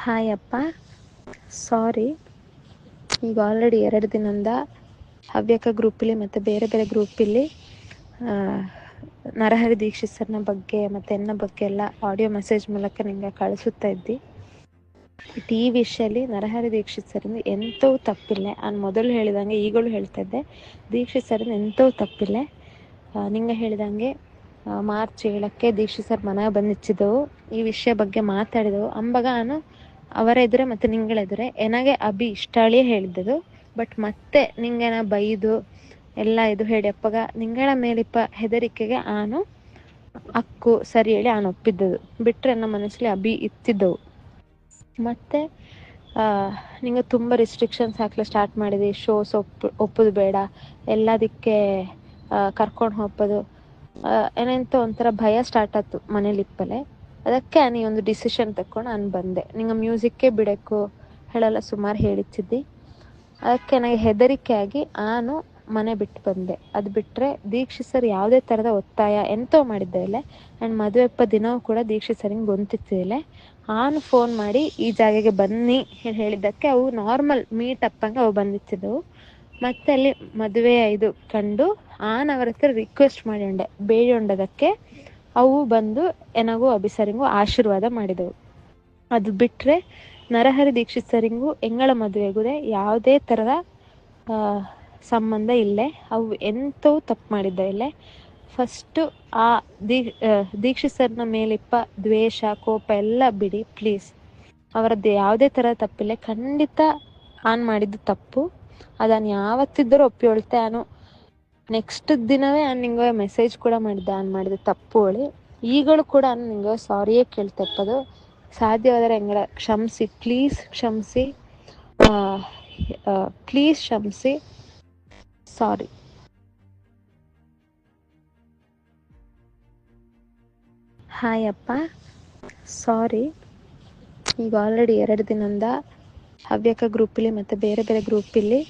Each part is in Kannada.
ಹಾಯ್ ಅಪ್ಪ. ಸಾರಿ ಈಗ ಆಲ್ರೆಡಿ ಎರಡು ದಿನದಿಂದ ಹವ್ಯಕ ಗ್ರೂಪಲ್ಲಿ ಮತ್ತು ಬೇರೆ ಬೇರೆ ಗ್ರೂಪಲ್ಲಿ ನರಹರಿ ದೀಕ್ಷಿತ್ ಸರ್ನ ಬಗ್ಗೆ ಮತ್ತು ಎನ್ನ ಬಗ್ಗೆ ಎಲ್ಲ ಆಡಿಯೋ ಮೆಸೇಜ್ ಮೂಲಕ ನಿಮಗೆ ಕಳಿಸುತ್ತಾ ಇದ್ದಿ. ಬಟ್ ಈ ನರಹರಿ ದೀಕ್ಷಿತ್ ಸರಿಂದ ಎಂಥವು ತಪ್ಪಿಲ್ಲ. ನಾನು ಮೊದಲು ಹೇಳಿದಂಗೆ ಈಗಲೂ ಹೇಳ್ತಾ ಇದ್ದೆ. ದೀಕ್ಷಿತ್ ಸರಿಂದ ಎಂಥವು ತಪ್ಪಿಲ್ಲ. ನಿಂಗೆ ಹೇಳಿದಂಗೆ ಮಾರ್ಚ್ ಏಳಕ್ಕೆ ದೀಕ್ಷಿತ್ ಸರ್ ಮನೆಗೆ ಬಂದಿಚ್ಚಿದ್ದೆವು ಈ ವಿಷಯ ಬಗ್ಗೆ ಮಾತಾಡಿದೆವು. ಅಂಬಾಗ ನಾನು ಅವರ ಎದುರೇ ಮತ್ತೆ ನಿಂಗಳ ಎದುರೇ. ಎನಗೆ ಅಭಿ ಇಷ್ಟಾಳಿಯೇ ಹೇಳಿದ್ದದು. ಬಟ್ ಮತ್ತೆ ನಿಂಗೇನ ಬೈದು ಎಲ್ಲ ಇದು ಹೇಳಿ ಅಪ್ಪಗ ನಿಂಗಳ ಮೇಲಿಪ್ಪ ಹೆದರಿಕೆಗೆ ಆನು ಅಕ್ಕು ಸರಿ ಹೇಳಿ ಆನು ಒಪ್ಪಿದ್ದದು. ಬಿಟ್ರೆ ನನ್ನ ಮನಸ್ಸಲ್ಲಿ ಅಭಿ ಇತ್ತಿದ್ದವು. ಮತ್ತೆ ಆ, ನಿಂಗೆ ತುಂಬಾ ರಿಸ್ಟ್ರಿಕ್ಷನ್ಸ್ ಹಾಕ್ಲ ಸ್ಟಾರ್ಟ್ ಮಾಡಿದೆ. ಶೋಸ್ ಒಪ್ ಒಪ್ಪದು ಬೇಡ. ಎಲ್ಲದಕ್ಕೆ ಕರ್ಕೊಂಡು ಹೋಗೋದು ಏನಂತ ಒಂಥರ ಭಯ ಸ್ಟಾರ್ಟ್ ಆಯ್ತು ಮನೇಲಿ ಇಪ್ಪಲೆ ಅದಕ್ಕೆ ನೀ ಒಂದು ಡಿಸಿಷನ್ ತಕೊಂಡು ನಾನು ಬಂದೆ. ನಿಂಗೆ ಮ್ಯೂಸಿಕ್ಕೇ ಬಿಡಬೇಕು ಹೇಳಲ್ಲ, ಸುಮಾರು ಹೇಳಿತ್ತಿದ್ದಿ ಅದಕ್ಕೆ ನನಗೆ ಹೆದರಿಕೆ ಆಗಿ ನಾನು ಮನೆ ಬಿಟ್ಟು ಬಂದೆ. ಅದು ಬಿಟ್ಟರೆ ದೀಕ್ಷಿ ಸರ್ ಯಾವುದೇ ಥರದ ಒತ್ತಾಯ ಎಂತೋ ಮಾಡಿದ್ದೆ ಇಲ್ಲ, ಆ್ಯಂಡ್ ಮದುವೆಪ್ಪ ದಿನವೂ ಕೂಡ ದೀಕ್ಷಿತ್ ಸರಿಂಗೆ ಗೊಂತಿತ್ತಿಲ್ಲ ನಾನು ಫೋನ್ ಮಾಡಿ ಈ ಜಾಗಕ್ಕೆ ಬನ್ನಿ ಹೇಳಿ ಹೇಳಿದ್ದಕ್ಕೆ ಅವು ನಾರ್ಮಲ್ ಮೀಟ್ ಅಪ್ಪಂಗೆ ಅವು ಬಂದಿತ್ತಿದ್ದವು. ಮತ್ತೆ ಅಲ್ಲಿ ಮದುವೆ ಇದು ಕಂಡು ಆನ್ ಅವರ ಹತ್ರ ರಿಕ್ವೆಸ್ಟ್ ಮಾಡಿಂಡೆ ಬೇಡಿಕೊಂಡದಕ್ಕೆ ಅವು ಬಂದು ಎನಗೂ ಅಭಿಸರಿಂಗು ಆಶೀರ್ವಾದ ಮಾಡಿದವು. ಅದು ಬಿಟ್ಟರೆ ನರಹರಿ ದೀಕ್ಷಿತ್ ಸರಿಂಗೂ ಎಂಗಳ ಮದುವೆಗೂ ಯಾವುದೇ ಥರದ ಸಂಬಂಧ ಇಲ್ಲೇ. ಅವು ಎಂಥವು ತಪ್ಪು ಮಾಡಿದ್ದ ಇಲ್ಲೇ. ಫಸ್ಟು ಆ ದೀ ದೀಕ್ಷಿತ್ ಸರ್ನ ಮೇಲಿಪ್ಪ ದ್ವೇಷ, ಕೋಪ ಎಲ್ಲ ಬಿಡಿ, ಪ್ಲೀಸ್. ಅವರದ್ದು ಯಾವುದೇ ಥರ ತಪ್ಪಿಲ್ಲ. ಖಂಡಿತ ಆನ್ ಮಾಡಿದ್ದು ತಪ್ಪು. ಅದನ್ನು ಯಾವತ್ತಿದ್ದರೂ ಒಪ್ಪಿಕೊಳ್ತೆ ನಾನು ನೆಕ್ಸ್ಟ್ ದಿನವೇ ನಾನು ನಿಂಗೆ ಮೆಸೇಜ್ ಕೂಡ ಮಾಡಿದ್ದೆ. ಆನ್ ಮಾಡಿದ ತಪ್ಪು ಹೇಳಿ. ಈಗಲೂ ಕೂಡ ನಾನು ನಿಂಗೆ ಸಾರಿಯೇ ಕೇಳ್ತಪ್ಪದು ಸಾಧ್ಯವಾದರೆ ಹೆಂಗಳ ಕ್ಷಮಿಸಿ ಪ್ಲೀಸ್ ಕ್ಷಮಿಸಿ. ಪ್ಲೀಸ್ ಕ್ಷಮಿಸಿ. ಸಾರಿ ಹಾಯ್ ಅಪ್ಪ. ಸಾರಿ ಈಗ ಆಲ್ರೆಡಿ ಎರಡು ದಿನದಿಂದ ಹವ್ಯಕ ಗ್ರೂಪಲ್ಲಿ ಮತ್ತು ಬೇರೆ ಬೇರೆ ಗ್ರೂಪಲ್ಲಿ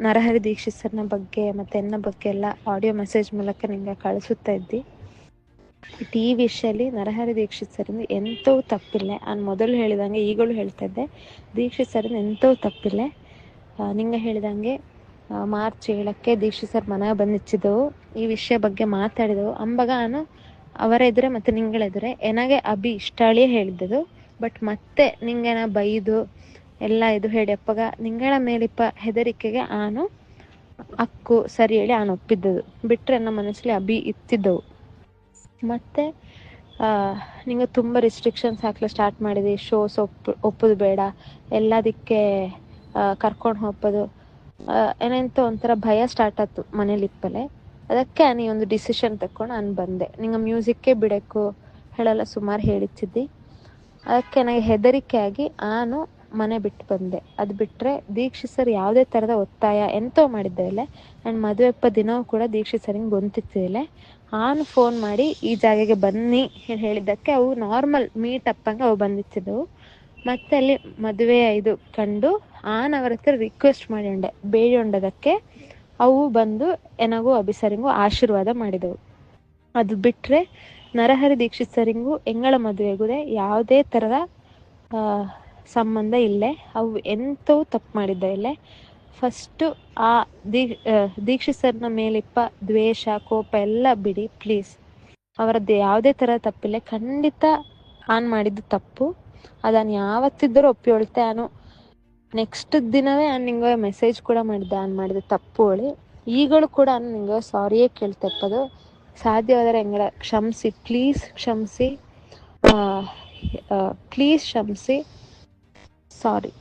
ನರಹರಿ ದೀಕ್ಷಿತ್ ಸರ್ನ ಬಗ್ಗೆ ಮತ್ತೆ ಎನ್ನ ಬಗ್ಗೆ ಎಲ್ಲ ಆಡಿಯೋ ಮೆಸೇಜ್ ಮೂಲಕ ನಿಂಗೆ ಕಳಿಸುತ್ತಾ ಇದ್ದಿ. ಬಟ್ ಈ ವಿಷಯದಲ್ಲಿ ನರಹರಿ ದೀಕ್ಷಿತ್ ಸರಿಂದ ಎಂಥವು ತಪ್ಪಿಲ್ಲ. ನಾನು ಮೊದಲು ಹೇಳಿದಂಗೆ ಈಗಲೂ ಹೇಳ್ತಾ ಇದ್ದೆ. ದೀಕ್ಷಿತ್ ಸರಿಂದ ಎಂತವೂ ತಪ್ಪಿಲ್ಲ. ನಿಂಗೆ ಹೇಳಿದಂಗೆ ಮಾರ್ಚ್ ಏಳಕ್ಕೆ ದೀಕ್ಷಿತ್ ಸರ್ ಮನೆಗೆ ಬಂದಿಚ್ಚಿದ್ದೆವು. ಈ ವಿಷಯ ಬಗ್ಗೆ ಮಾತಾಡಿದೆವು. ಅಂಬಾಗ ನಾನು ಅವರ ಎದುರೆ ಮತ್ತೆ ನಿಂಗಳೆದುರೆ ಎನಗೆ ಅಭಿ ಇಷ್ಟಾಳಿಯೇ ಹೇಳಿದ್ದು ಬಟ್ ಮತ್ತೆ ನಿಂಗೆ ಬೈದು ಎಲ್ಲ ಇದು ಹೇಳಿ ಅಪ್ಪಗ ನಿಂಗಳ ಮೇಲಿಪ್ಪ ಹೆದರಿಕೆಗೆ ಆನು ಅಕ್ಕು ಸರಿ ಹೇಳಿ ಆನು ಒಪ್ಪಿದ್ದದು. ಬಿಟ್ಟರೆ ನನ್ನ ಮನಸ್ಸಲ್ಲಿ ಅಭಿ ಇತ್ತಿದ್ದವು. ಮತ್ತೆ ಆ, ನಿಂಗೆ ತುಂಬ ರಿಸ್ಟ್ರಿಕ್ಷನ್ಸ್ ಹಾಕ್ಲಿಕ್ಕೆ ಸ್ಟಾರ್ಟ್ ಮಾಡಿದೆ. ಶೋಸ್ ಒಪ್ ಒಪ್ಪೋದು ಬೇಡ. ಎಲ್ಲದಕ್ಕೆ ಕರ್ಕೊಂಡು ಹೋಗೋದು ಏನಂತ ಒಂಥರ ಭಯ ಸ್ಟಾರ್ಟ್ ಆಯ್ತು ಮನೇಲಿ ಇಪ್ಪಲೆ ಅದಕ್ಕೆ ನೀ ಒಂದು ಡಿಸಿಷನ್ ತಕೊಂಡು ನಾನು ಬಂದೆ. ನಿಂಗೆ ಮ್ಯೂಸಿಕ್ಕೇ ಬಿಡಕ್ಕು ಹೇಳಲ್ಲ ಸುಮಾರು ಹೇಳಿತ್ತಿದ್ದಿ. ಅದಕ್ಕೆ ನನಗೆ ಹೆದರಿಕೆ ಆಗಿ ನಾನು ಮನೆ ಬಿಟ್ಟು ಬಂದೆ. ಅದು ಬಿಟ್ಟರೆ ದೀಕ್ಷಿತ್ ಸರ್ ಯಾವುದೇ ಥರದ ಒತ್ತಾಯ ಎಂತೋ ಮಾಡಿದ್ದೇ ಇಲ್ಲ ಆ್ಯಂಡ್ ಮದುವೆಪ್ಪ ದಿನವೂ ಕೂಡ ದೀಕ್ಷಿತ್ ಸರಿಂಗೆ ಗೊಂತಿತ್ತಿಲ್ಲ ಆನ್ ಫೋನ್ ಮಾಡಿ ಈ ಜಾಗಕ್ಕೆ ಬನ್ನಿ ಹೇಳಿ ಹೇಳಿದ್ದಕ್ಕೆ ಅವು ನಾರ್ಮಲ್ ಮೀಟ್ ಅಪ್ಪಂಗೆ ಅವು ಬಂದಿತ್ತಿದ್ದವು. ಮತ್ತೆ ಅಲ್ಲಿ ಮದುವೆ ಇದು ಕಂಡು ಆನ್ ಅವರ ಹತ್ರ ರಿಕ್ವೆಸ್ಟ್ ಮಾಡಿಂಡೆ ಬೇಡಿಕೊಂಡದಕ್ಕೆ ಅವು ಬಂದು ಎನಗೂ ಅಭಿಸರಿಂಗೂ ಆಶೀರ್ವಾದ ಮಾಡಿದವು. ಅದು ಬಿಟ್ಟರೆ ನರಹರಿ ದೀಕ್ಷಿತ್ ಸರಿಂಗೂ ಎಂಗಳ ಮದುವೆಗೂ ಯಾವುದೇ ಥರದ ಸಂಬಂಧ ಇಲ್ಲೇ. ಅವು ಎಂಥವು ತಪ್ಪು ಮಾಡಿದ್ದ ಇಲ್ಲೇ. ಫಸ್ಟು ಆ ದೀ ಆ, ದೀಕ್ಷಿತ್ ಸರ್ನ ಮೇಲಿಪ್ಪ ದ್ವೇಷ ಕೋಪ ಎಲ್ಲ ಬಿಡಿ ಪ್ಲೀಸ್ ಅವರದ್ದು ಯಾವುದೇ ಥರ ತಪ್ಪಿಲ್ಲ. ಖಂಡಿತ ಆನ್ ಮಾಡಿದ್ದು ತಪ್ಪು. ಅದನ್ನು ಯಾವತ್ತಿದ್ದರೂ ಒಪ್ಪಿಕೊಳ್ತೆ ನಾನು ನೆಕ್ಸ್ಟ್ ದಿನವೇ ನಾನು ನಿಂಗೆ ಮೆಸೇಜ್ ಕೂಡ ಮಾಡಿದ್ದೆ ಆನ್ ಮಾಡಿದ ತಪ್ಪು ಹೇಳಿ ಈಗಲೂ ಕೂಡ ನಾನು ನಿಂಗೆ ಸಾರಿಯೇ ಕೇಳ್ತಪ್ಪದು ಸಾಧ್ಯವಾದರೆ ಹೆಂಗಳ ಕ್ಷಮಿಸಿ ಪ್ಲೀಸ್ ಕ್ಷಮಿಸಿ. ಪ್ಲೀಸ್ ಕ್ಷಮಿಸಿ. ಸಾರಿ